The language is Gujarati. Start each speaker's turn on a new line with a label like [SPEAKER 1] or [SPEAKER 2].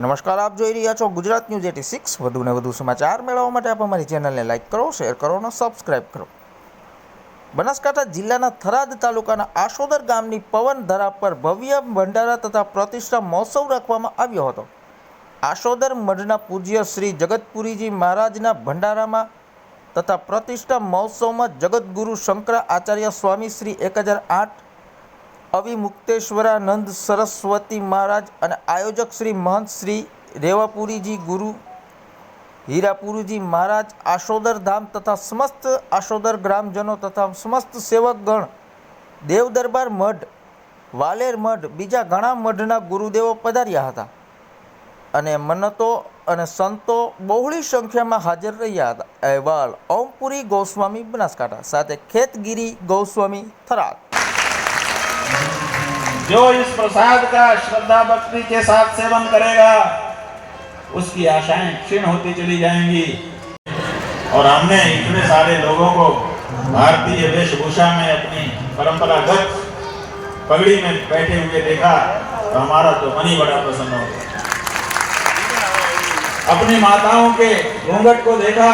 [SPEAKER 1] નમસ્કાર, આપ જોઈ રહ્યા છો ગુજરાત ન્યૂઝ એટી સિક્સ. વધુને વધુ સમાચાર મેળવવા માટે આપ અમારી ચેનલને લાઇક કરો, શેર કરો અને સબસ્ક્રાઇબ કરો. બનાસકાંઠા જિલ્લાના થરાદ તાલુકાના આશોદર ગામની પવન ધરા પર ભવ્ય ભંડારા તથા પ્રતિષ્ઠા મહોત્સવ રાખવામાં આવ્યો હતો. આશોદર મઢના પૂજ્ય શ્રી જગતપુરીજી મહારાજના ભંડારામાં તથા પ્રતિષ્ઠા મહોત્સવમાં જગતગુરુ શંકરા આચાર્ય સ્વામી શ્રી એક હજાર આઠ અવિમુક્તેશ્વરાનંદ સરસ્વતી મહારાજ અને આયોજક શ્રી મહંત શ્રી રેવાપુરીજી ગુરુ, હીરાપુરીજી મહારાજ, આશોદર ધામ તથા સમસ્ત આશોદર ગ્રામજનો તથા સમસ્ત સેવકગણ, દેવદરબાર મઢ, વાલેર મઢ, બીજા ઘણા મઢના ગુરુદેવો પધાર્યા હતા અને મન્નતો અને સંતો બહોળી સંખ્યામાં હાજર રહ્યા હતા. અહેવાલ ઓમપુરી ગોસ્વામી બનાસકાંઠા, સાથે ખેતગીરી ગોસ્વામી થરાદ.
[SPEAKER 2] जो इस प्रसाद का श्रद्धा भक्ति के साथ सेवन करेगा, उसकी आशाएँ क्षीण होती चली जाएँगी। और हमने इतने सारे लोगों को भारतीय वेशभूषा में अपनी परंपरागत पगड़ी में बैठे हुए देखा तो हमारा तो मन ही बड़ा प्रसन्न हो गया। अपनी माताओं के घूंघट को देखा